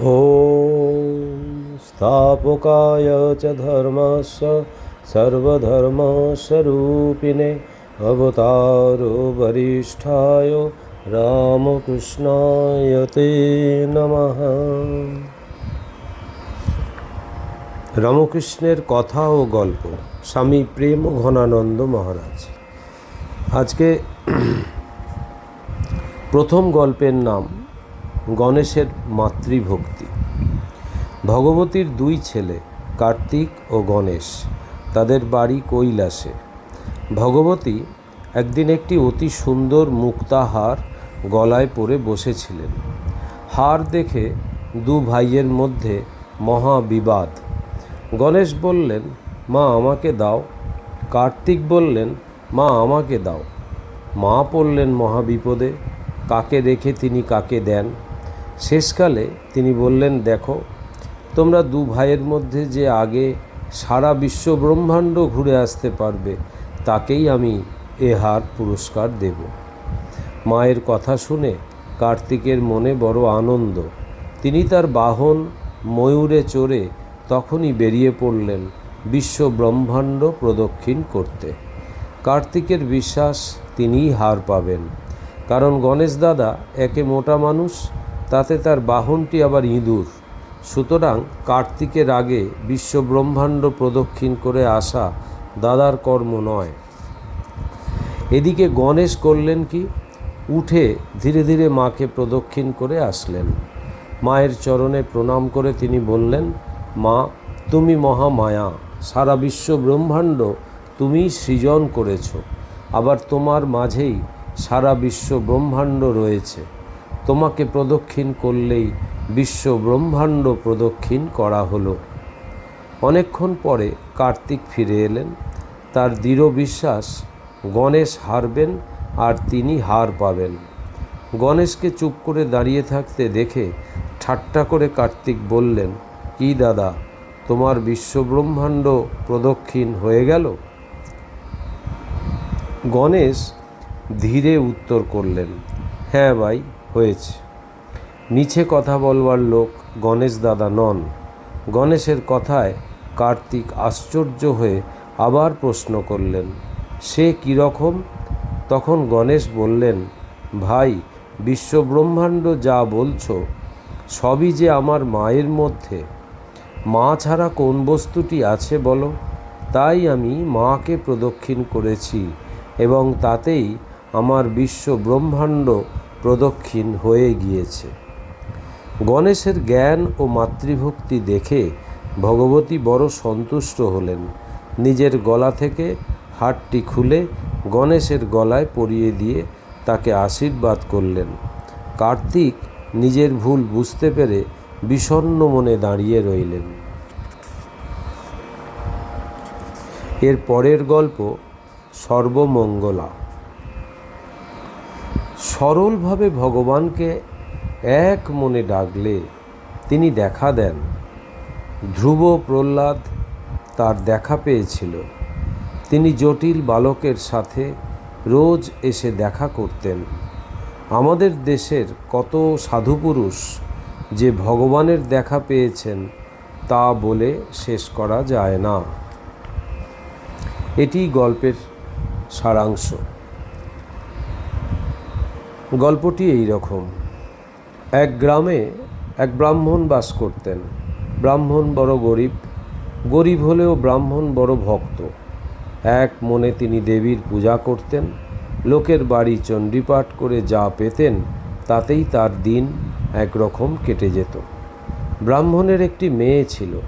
ॐ स्थापकाय च धर्मस्य सर्वधर्मस्वरूपिणे अवतारो वरिष्ठाय রামকৃষ্ণায় তে নমঃ রামকৃষ্ণের কথা ও গল্প স্বামী প্রেম ঘনানন্দ মহারাজ আজকে প্রথম গল্পের নাম গণেশের মাতৃভক্তি। ভগবতীর দুই ছেলে, কার্তিক ও গণেশ, তাদের বাড়ি কৈলাসে। ভগবতী একদিন একটি অতি সুন্দর মুক্তাহার গলায় পরে বসেছিলেন। হার দেখে দু ভাইয়ের মধ্যে মহা বিবাদ গণেশ বললেন, মা, আমাকে দাও। কার্তিক বললেন, মা, আমাকে দাও। মা পড়লেন মহাবিপদে। কাকে রেখে তিনি কাকে দেন? শেষকালে তিনি বললেন, দেখো, তোমরা দু ভাইয়ের মধ্যে যে আগে সারা বিশ্ব ব্রহ্মাণ্ড ঘুরে আসতে পারবে, তাকেই আমি এ হার পুরস্কার দেব। মায়ের কথা শুনে কার্তিকের মনে বড় আনন্দ। তিনি তার বাহন ময়ূরে চড়ে তখনই বেরিয়ে পড়লেন বিশ্ব ব্রহ্মাণ্ড প্রদক্ষিণ করতে। কার্তিকের বিশ্বাস তিনিই হার পাবেন। কারণ গণেশ দাদা একে মোটা মানুষ তাতে তার বাহনটি আবার ইঁদুর। সুতরাং কার্তিকের আগে বিশ্বব্রহ্মাণ্ড প্রদক্ষিণ করে আসা দাদার কর্ম নয়। এদিকে গণেশ করলেন কি? উঠে ধীরে ধীরে মাকে প্রদক্ষিণ করে আসলেন। মায়ের চরণে প্রণাম করে তিনি বললেন, মা, তুমি মহামায়া। সারা বিশ্ব ব্রহ্মাণ্ড তুমি সৃজন করেছ। আবার তোমার মাঝেই সারা বিশ্ব ব্রহ্মাণ্ড রয়েছে। তোমাকে প্রদক্ষিণ করলেই বিশ্ব ব্রহ্মাণ্ড প্রদক্ষিণ করা হলো। অনেকক্ষণ পরে কার্তিক ফিরে এলেন। তার দৃঢ় বিশ্বাস, গণেশ হারবেন আর তিনি হার পাবেন। গণেশকে চুপ করে দাঁড়িয়ে থাকতে দেখে ঠাট্টা করে কার্তিক বললেন, কি দাদা, তোমার বিশ্বব্রহ্মাণ্ড প্রদক্ষিণ হয়ে গেল? গণেশ ধীরে উত্তর করলেন হ্যাঁ ভাই হয়েছে। নিচে কথা বলবার লোক গণেশ দাদা নন। গণেশের কথায় কার্তিক আশ্চর্য হয়ে আবার প্রশ্ন করলেন, সে কীরকম? তখন গণেশ বললেন, ভাই, বিশ্বব্রহ্মাণ্ড যা বলছো, সবই যে আমার মায়ের মধ্যে। মা ছাড়া কোন বস্তুটি আছে বলো? তাই আমি মাকে প্রদক্ষিণ করেছি এবং তাতেই আমার বিশ্ব ব্রহ্মাণ্ড প্রদক্ষিণ হয়ে গিয়েছে। গণেশের জ্ঞান ও মাতৃভক্তি দেখে ভগবতী বড় সন্তুষ্ট হলেন। নিজের গলা থেকে হারটি খুলে গণেশের গলায় পরিয়ে দিয়ে তাকে আশীর্বাদ করলেন। কার্তিক নিজের ভুল বুঝতে পেরে বিষণ্ণ মনে দাঁড়িয়ে রইলেন। এর পরের গল্প সর্বমঙ্গলা। সরলভাবে ভগবানকে এক মনে ডাকলে তিনি দেখা দেন। ধ্রুব প্রহ্লাদ তার দেখা পেয়েছিল। তিনি জটিল বালকের সাথে রোজ এসে দেখা করতেন। আমাদের দেশের কত সাধুপুরুষ যে ভগবানের দেখা পেয়েছেন তা বলে শেষ করা যায় না। এটি গল্পের সারাংশ। গল্পটি এই রকম। এক গ্রামে এক ব্রাহ্মণ বাস করতেন। ব্রাহ্মণ বড় গরিব গরিব হলেও ব্রাহ্মণ বড় ভক্ত। এক মনে তিনি দেবীর পূজা করতেন, লোকের বাড়ি চণ্ডীপাঠ করে যা পেতেন, তাতেই তার দিন একরকম কেটে যেত। ব্রাহ্মণের একটি মেয়ে ছিল,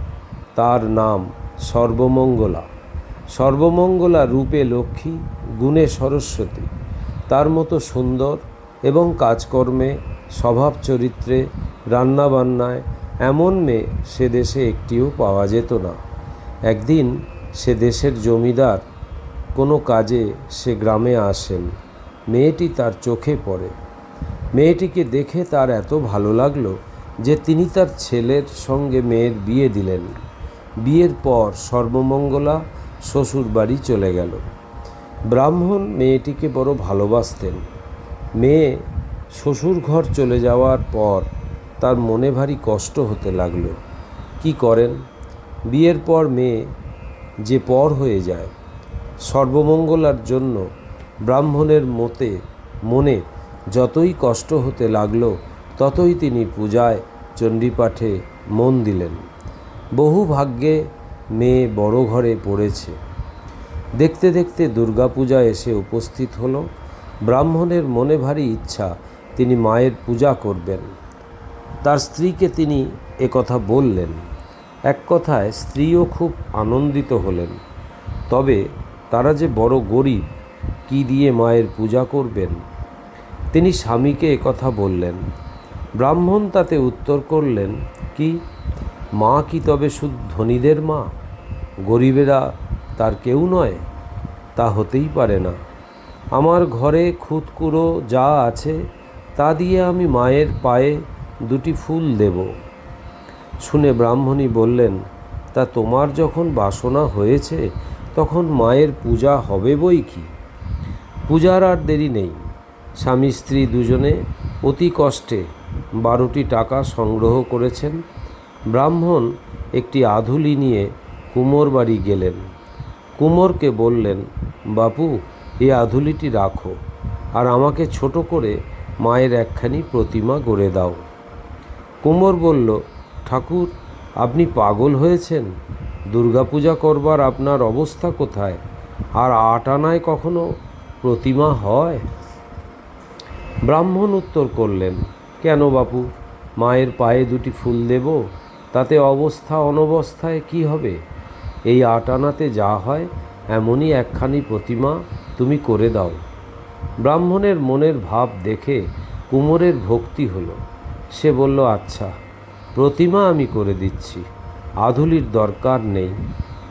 তার নাম সর্বমঙ্গলা। সর্বমঙ্গলা রূপে লক্ষ্মী, গুণে সরস্বতী। তার মতো সুন্দর এবং কাজকর্মে, স্বভাব চরিত্রে, রান্নাবান্নায় এমন মেয়ে সে দেশে একটিও পাওয়া যেত না। একদিন সে দেশের জমিদার কোনো কাজে সে গ্রামে আসেন। মেয়েটি তার চোখে পড়ে। মেয়েটিকে দেখে তার এত ভালো লাগল যে তিনি তার ছেলের সঙ্গে মেয়ের বিয়ে দিলেন। বিয়ের পর সর্বমঙ্গলা শ্বশুর বাড়ি চলে গেল। ব্রাহ্মণ মেয়েটিকে বড় ভালোবাসতেন। মেয়ে শ্বশুর ঘর চলে যাওয়ার পর তার মনে ভারী কষ্ট হতে লাগল। কি করেন? বিয়ের পর মেয়ে যে পর হয়ে যায়, সর্বমঙ্গলার জন্য ব্রাহ্মণের মতে মনে যতই কষ্ট হতে লাগল, ততই তিনি পূজায় চণ্ডীপাঠে মন দিলেন। বহু ভাগ্যে মেয়ে বড় ঘরে পড়েছে। দেখতে দেখতে দুর্গাপূজা এসে উপস্থিত হলো। ব্রাহ্মণের মনে ভারী ইচ্ছা, তিনি মায়ের পূজা করবেন। তার স্ত্রীকে তিনি একথা বললেন। এক কথায় স্ত্রীও খুব আনন্দিত হলেন। তবে তারা যে বড় গরিব, কি দিয়ে মায়ের পূজা করবেন? তিনি স্বামীকে একথা বললেন। ব্রাহ্মণ তাতে উত্তর করলেন কি, মা কি তবে শুধু ধনীদের মা? গরিবেরা তার কেউ নয়, তা হতেই পারে না। আমার ঘরে খুদকুড়ো যা আছে, তা দিয়ে আমি মায়ের পায়ে দুটি ফুল দেব। শুনে ব্রাহ্মণী বললেন, তা তোমার যখন বাসনা হয়েছে, তখন মায়ের পূজা হবে বই কি? পূজার আর দেরি নেই। স্বামী স্ত্রী দুজনে অতি কষ্টে বারোটি টাকা সংগ্রহ করেছেন। ব্রাহ্মণ একটি আধুলি নিয়ে কুমোর বাড়ি গেলেন। কুমোরকে বললেন, বাপু এই আধুলিটি রাখো, আর আমাকে ছোট করে মায়ের একখানি প্রতিমা গড়ে দাও। কুমোর বলল, ঠাকুর, আপনি পাগল হয়েছেন? দুর্গাপূজা করবার আপনার অবস্থা কোথায়? আর আট আনায় কখনো প্রতিমা হয়? ব্রাহ্মণ উত্তর করলেন, কেন বাপু, মায়ের পায়ে দুটি ফুল দেব, তাতে অবস্থা অনবস্থায় কি হবে? এই আট আনাতে যা হয়, এমনই একখানি প্রতিমা তুমি করে দাও। ব্রাহ্মণের মনের ভাব দেখে কুমোরের ভক্তি হলো। সে বলল আচ্ছা প্রতিমা আমি করে দিচ্ছি, আধুলির দরকার নেই,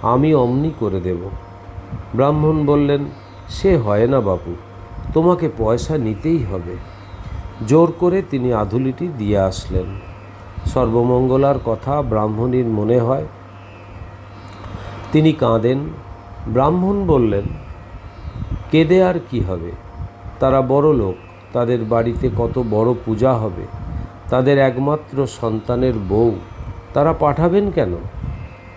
আমি অমনি করে দেব। ব্রাহ্মণ বললেন, সে হয় না বাপু, তোমাকে পয়সা নিতেই হবে। জোর করে তিনি আধুলিটি দিয়ে আসলেন। সর্বমঙ্গলার কথা ব্রাহ্মণীর মনে হয়। তিনি কাঁদেন। ব্রাহ্মণ বললেন কেঁদে আর কি হবে? তারা বড় লোক, তাদের বাড়িতে কত বড় পূজা হবে? তাদের একমাত্র সন্তানের বউ, তারা পাঠাবেন কেন?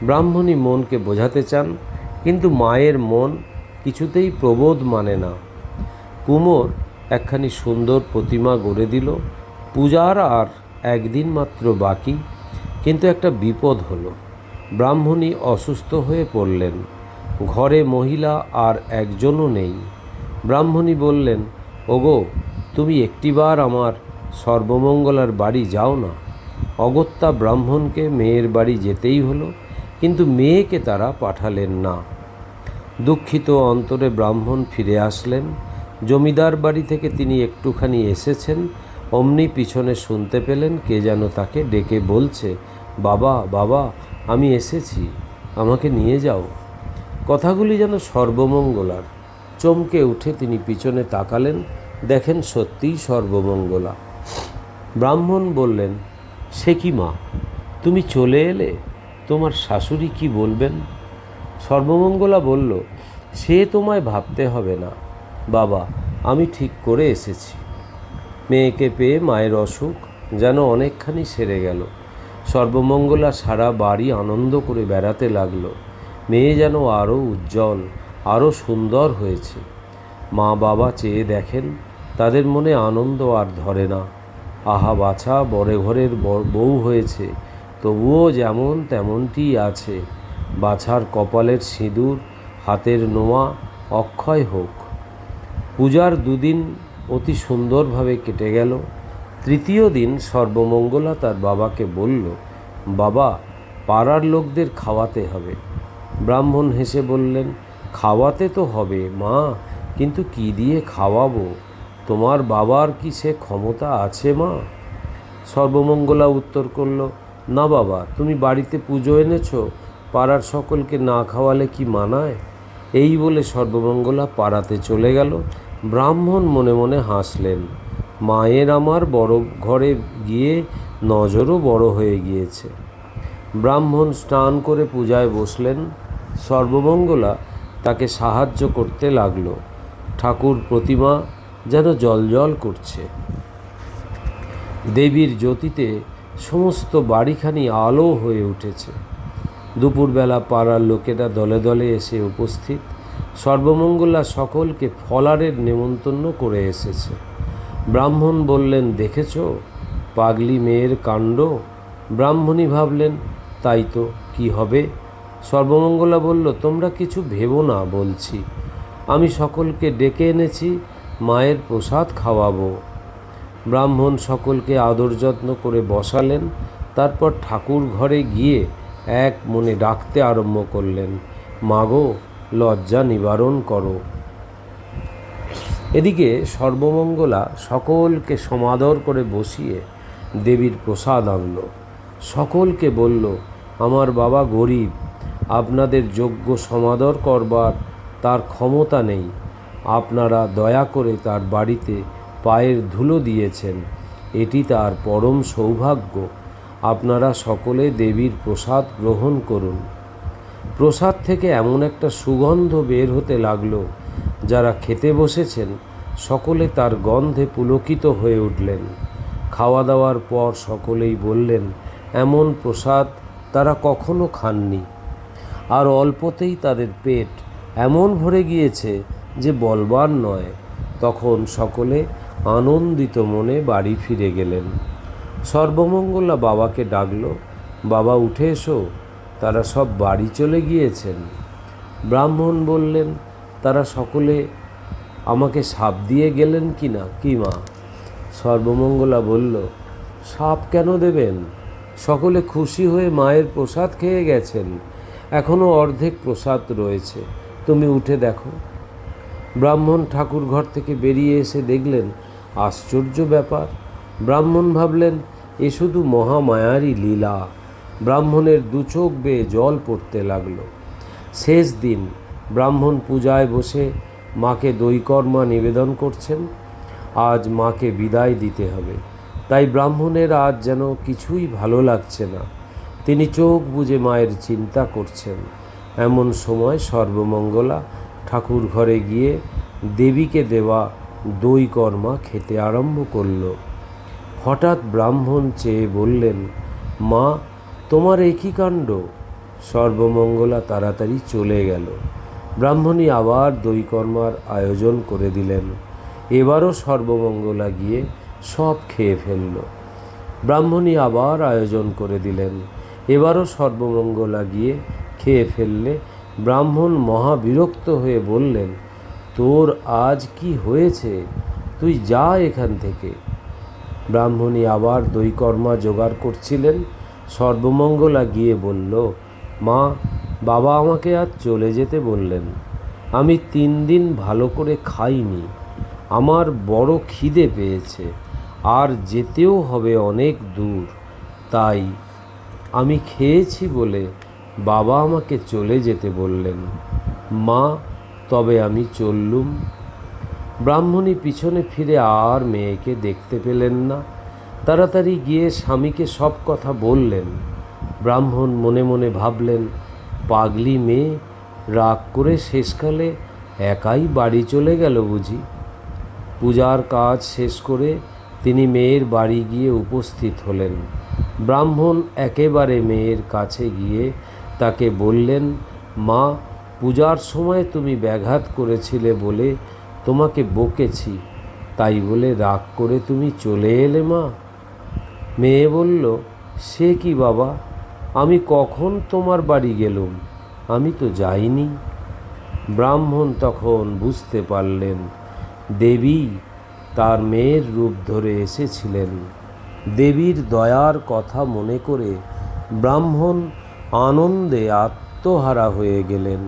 ব্রাহ্মণী মনকে বোঝাতে চান, কিন্তু মায়ের মন কিছুতেই প্রবোধ মানে না। কুমোর একখানি সুন্দর প্রতিমা গড়ে দিল, পূজার আর একদিন মাত্র বাকি, কিন্তু একটা বিপদ হলো। ব্রাহ্মণী অসুস্থ হয়ে পড়লেন। ঘরে মহিলা আর একজনও নেই। ব্রাহ্মণী বললেন, ওগো, তুমি একটিবার আমার সর্বমঙ্গলার বাড়ি যাও না। অগত্যা ব্রাহ্মণকে মেয়ের বাড়ি যেতেই হলো, কিন্তু মেয়েকে তারা পাঠালেন না। দুঃখিত অন্তরে ব্রাহ্মণ ফিরে আসলেন। জমিদার বাড়ি থেকে তিনি একটুখানি এসেছেন, অমনি পিছনে শুনতে পেলেন কে যেন তাকে ডেকে বলছে, বাবা বাবা, আমি এসেছি, আমাকে নিয়ে যাও। কথাগুলি যেন সর্বমঙ্গলার। চমকে উঠে তিনি পিছনে তাকালেন, দেখেন সত্যিই সর্বমঙ্গলা। ব্রাহ্মণ বললেন, সে কি মা? তুমি চলে এলে তোমার শাশুড়ি কি বলবেন? সর্বমঙ্গলা বলল, সে তোমায় ভাবতে হবে না। বাবা, আমি ঠিক করে এসেছি। মেয়েকে পেয়ে মায়ের অসুখ যেন অনেকখানি সেরে গেল। সর্বমঙ্গলা সারা বাড়ি আনন্দ করে বেড়াতে লাগল। মেয়ে যেন আরও উজ্জ্বল আরও সুন্দর হয়েছে। মা বাবা চেয়ে দেখেন, তাদের মনে আনন্দ আর ধরে না। আহা বাছা, বড় ঘরের বউ হয়েছে, তবুও যেমন তেমনটি আছে। বাছার কপালের সিঁদুর, হাতের নোয়া, অক্ষয় হোক। পূজার দুদিন অতি সুন্দরভাবে কেটে গেল। তৃতীয় দিন সর্বমঙ্গলা তার বাবাকে বলল, বাবা, পাড়ার লোকদের খাওয়াতে হবে। ব্রাহ্মণ হেসে বললেন, খাওয়াতে তো হবে, মা, কিন্তু কি দিয়ে খাওয়াবো? তোমার বাবার কি সে ক্ষমতা আছে, মা? সর্বমঙ্গলা উত্তর করল, না বাবা, তুমি বাড়িতে পুজো এনেছো, পাড়ার সকলকে না খাওয়ালে কি মানায়? এই বলে সর্বমঙ্গলা পাড়াতে চলে গেল। ব্রাহ্মণ মনে মনে হাসলেন, মায়ের আমার বড় ঘরে গিয়ে নজরও বড় হয়ে গিয়েছে। ব্রাহ্মণ স্নান করে পূজায় বসলেন। সর্বমঙ্গলা তাকে সাহায্য করতে লাগল। ঠাকুর প্রতিমা যেন জলজল করছে। দেবীর জ্যোতিতে সমস্ত বাড়িখানি আলো হয়ে উঠেছে। দুপুরবেলা পাড়ার লোকেরা দলে দলে এসে উপস্থিত। সর্বমঙ্গলা সকলকে ফলারের নেমন্তন্ন করে এসেছে। ব্রাহ্মণ বললেন, দেখেছ? পাগলি মেয়ের কাণ্ড? ব্রাহ্মণী ভাবলেন, তাই তো, কি হবে? সর্বমঙ্গলা বলল, তোমরা কিছু ভেবো না, বলছি। আমি সকলকে ডেকে এনেছি, মায়ের প্রসাদ খাওয়াবো। ব্রাহ্মণ সকলকে আদর যত্ন করে বসালেন। তারপর ঠাকুর ঘরে গিয়ে এক মনে ডাকতে আরম্ভ করলেন, মাগো, লজ্জা নিবারণ করো। এদিকে সর্বমঙ্গলা সকলকে সমাদর করে বসিয়ে দেবীর প্রসাদ আনল। সকলকে বলল, আমার বাবা গরিব আপনাদের যোগ্য সমাদর করবার তার ক্ষমতা নেই। আপনারা দয়া করে তার বাড়িতে পায়ের ধুলো দিয়েছেন। এটি তার পরম সৌভাগ্য। আপনারা সকলে দেবীর প্রসাদ গ্রহণ করুন। প্রসাদ থেকে এমন একটা সুগন্ধ বের হতে লাগল, যারা খেতে বসেছেন, সকলে তার গন্ধে পুলকিত হয়ে উঠলেন। খাওয়া দাওয়ার পর সকলেই বললেন, এমন প্রসাদ তারা কখনো খাননি। আর অল্পতেই তাদের পেট এমন ভরে গিয়েছে যে বলবার নয়। তখন সকলে আনন্দিত মনে বাড়ি ফিরে গেলেন। সর্বমঙ্গলা বাবাকে ডাকল, বাবা, উঠে এসো। তারা সব বাড়ি চলে গিয়েছেন। ব্রাহ্মণ বললেন, তারা সকলে আমাকে সাপ দিয়ে গেলেন কি না, কি মা? সর্বমঙ্গলা বলল, সাপ কেন দেবেন? সকলে খুশি হয়ে মায়ের প্রসাদ খেয়ে গেছেন। এখনও অর্ধেক প্রসাদ রয়েছে। তুমি উঠে দেখো। ব্রাহ্মণ ঠাকুর ঘর থেকে বেরিয়ে এসে দেখলেন, আশ্চর্য ব্যাপার। ব্রাহ্মণ ভাবলেন, এ শুধু মহামায়ারই লীলা। ব্রাহ্মণের দু চোখ বেয়ে জল পড়তে লাগল। শেষ দিন ব্রাহ্মণ পূজায় বসে মাকে দৈকর্মা নিবেদন করছেন, আজ মাকে বিদায় দিতে হবে। তাই ব্রাহ্মণের আজ যেন কিছুই ভালো লাগছে না। তিনি চোখ বুজে মায়ের চিন্তা করছেন। এমন সময় সর্বমঙ্গলা ঠাকুর ঘরে গিয়ে দেবীকে দেওয়া দই কর্মা খেতে আরম্ভ করল। হঠাৎ ব্রাহ্মণ চেয়ে বললেন, মা, তোমার একই কাণ্ড? সর্বমঙ্গলা তাড়াতাড়ি চলে গেল। ব্রাহ্মণী আবার দইকর্মার আয়োজন করে দিলেন। এবারও সর্বমঙ্গলা গিয়ে সব খেয়ে ফেলল। ব্রাহ্মণী আবার আয়োজন করে দিলেন। এবারও সর্বমঙ্গ লাগিয়ে খেয়ে ফেললে ব্রাহ্মণ মহাবিরক্ত হয়ে বললেন, তোর আজ কি হয়েছে? তুই যা এখান থেকে। ব্রাহ্মণী আবার দইকর্মা জোগাড় করছিলেন, সর্বমঙ্গলা গিয়ে বলল, মা, বাবা আমাকে আজ চলে যেতে বললেন। আমি তিন দিন ভালো করে খাইনি, আমার বড় খিদে পেয়েছে, আর যেতেও হবে অনেক দূর, তাই আমি খেয়েছি বলে বাবা আমাকে চলে যেতে বললেন। মা, তবে আমি চললুম। ব্রাহ্মণী পিছনে ফিরে আর মেয়েকে দেখতে পেলেন না। তাড়াতাড়ি গিয়ে স্বামীকে সব কথা বললেন। ব্রাহ্মণ মনে মনে ভাবলেন, পাগলি মেয়ে, রাগ করে শেষকালে একাই বাড়ি চলে গেল বুঝি। পূজার কাজ শেষ করে তিনি মেয়ের বাড়ি গিয়ে উপস্থিত হলেন। ব্রাহ্মণ একেবারে মেয়ের কাছে গিয়ে তাকে বললেন, মা, পূজার সময় তুমি ব্যাঘাত করেছিলে বলে তোমাকে বকেছি। তাই বলে রাগ করে তুমি চলে এলে, মা? মেয়ে বলল, সে কি বাবা? আমি কখন তোমার বাড়ি গেলুম? আমি তো যাইনি। ব্রাহ্মণ তখন বুঝতে পারলেন, দেবী, তার মেয়ের রূপ ধরে এসেছিলেন। দেবীর দয়ার কথা মনে করে ব্রাহ্মণ আনন্দে আত্মহারা হয়ে গেলেন।